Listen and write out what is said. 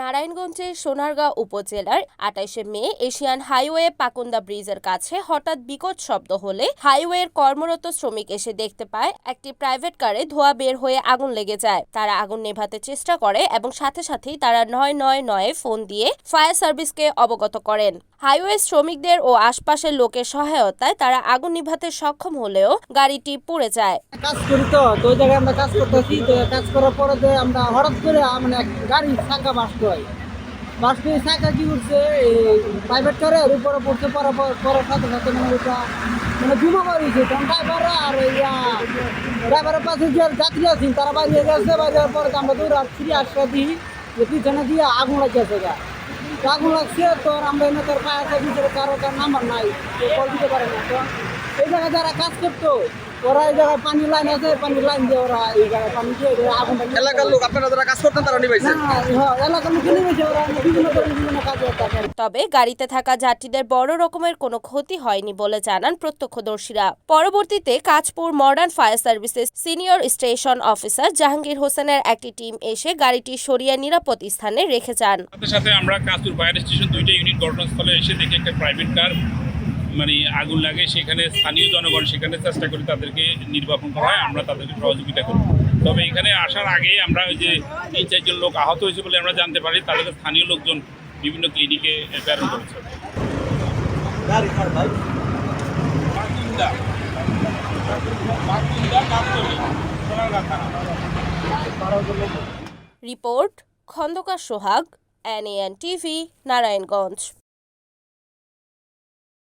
নারায়ণগঞ্জের সোনারগাঁও উপজেলার আটাইশে মে Asian highway পাকুন্দা ব্রিজের কাছে হঠাৎ বিকট শব্দ হলে হাইওয়ের কর্মরত শ্রমিক এসে দেখতে পায়, একটি প্রাইভেট কারে ধোঁয়া বের হয়ে আগুন লেগে যায়। তারা আগুন নেভাতে চেষ্টা করে এবং সাথে সাথেই তারা নয় নয় নয়ে ফোন দিয়ে ফায়ার সার্ভিসকে অবগত করেন। হাইওয়ে শ্রমিকদের ও আশপাশের লোকের সহায়তায় তারা আগুন নিভাতে সক্ষম হলেও গাড়িটি পুড়ে যায়। কাজ করি তো জায়গায় আমরা কাজ করতেছি, তো কাজ করার পরে আমরা হঠাৎ করে মানে গাড়ি চাকা বাস্ট হয়। বাস্ট চাকা কি করছে প্রাইভেট করে ওর উপরে পড়ছে, পর পড়ার সাথে সাথে মানে ওটা মানে বিমা করেছে তখন ড্রাইভার আর ইয়া ড্রাইভারের পাশে যে যাত্রী আছেন তারা বাইরে গেছে, বাইরে যাওয়ার পরে আমরা দৌড় ফিরে আসতে দিই, যে পিছনে দিয়ে আগুন লাগিয়েছে গা। আগুন লাগছে, তো আমরা এনে তোর পায়ে ভিতরে কারও তার নাম্বার নাই কল দিতে পারে না। তো এই জায়গায় যারা কাজ করতো ওরা এই জায়গায় পানি লাইন আছে পানি লাইন দিয়ে ওরা এই জায়গায় পানি দিয়ে আগুনটা এলাকার লোক আপনারা যারা কাজ করতেন তারা নিবাইছে হ্যাঁ, এলাকার লোক নেমেছে ওরা বিভিন্ন ধরনের বিভিন্ন কাজে থাকে। তবে গাড়িতে থাকা যাত্রীদের বড় রকমের কোনো ক্ষতি হয়নি বলে জানান প্রত্যক্ষদর্শীরা। পরবর্তীতে Kanchpur modern fire services senior station officer Jahangir হোসেনের একটি টিম এসে গাড়িটি সরিয়ে নিরাপদ স্থানে রেখে যান। সাথে সাথে আমরা কাস্তুর ফায়ার স্টেশন দুইটা ইউনিট ঘটনাস্থলে এসে দেখি একটা প্রাইভেট কার মানে আগুন লাগে, সেখানে স্থানীয় জনগণ সেখানে চেষ্টা করে তাদেরকে নির্বাপন করা হয় আমরা তাদেরকে সহযোগিতা করি। তবে এখানে আসার আগেই আমরা ওই যে তিন চারজন লোক আহত হয়েছে বলে আমরা জানতে পারি তাদেরকে স্থানীয় লোকজন বিভিন্ন ক্লিনিকে প্রেরণ করেছে। Report Khandakar Sohag NAN TV Narayanganj.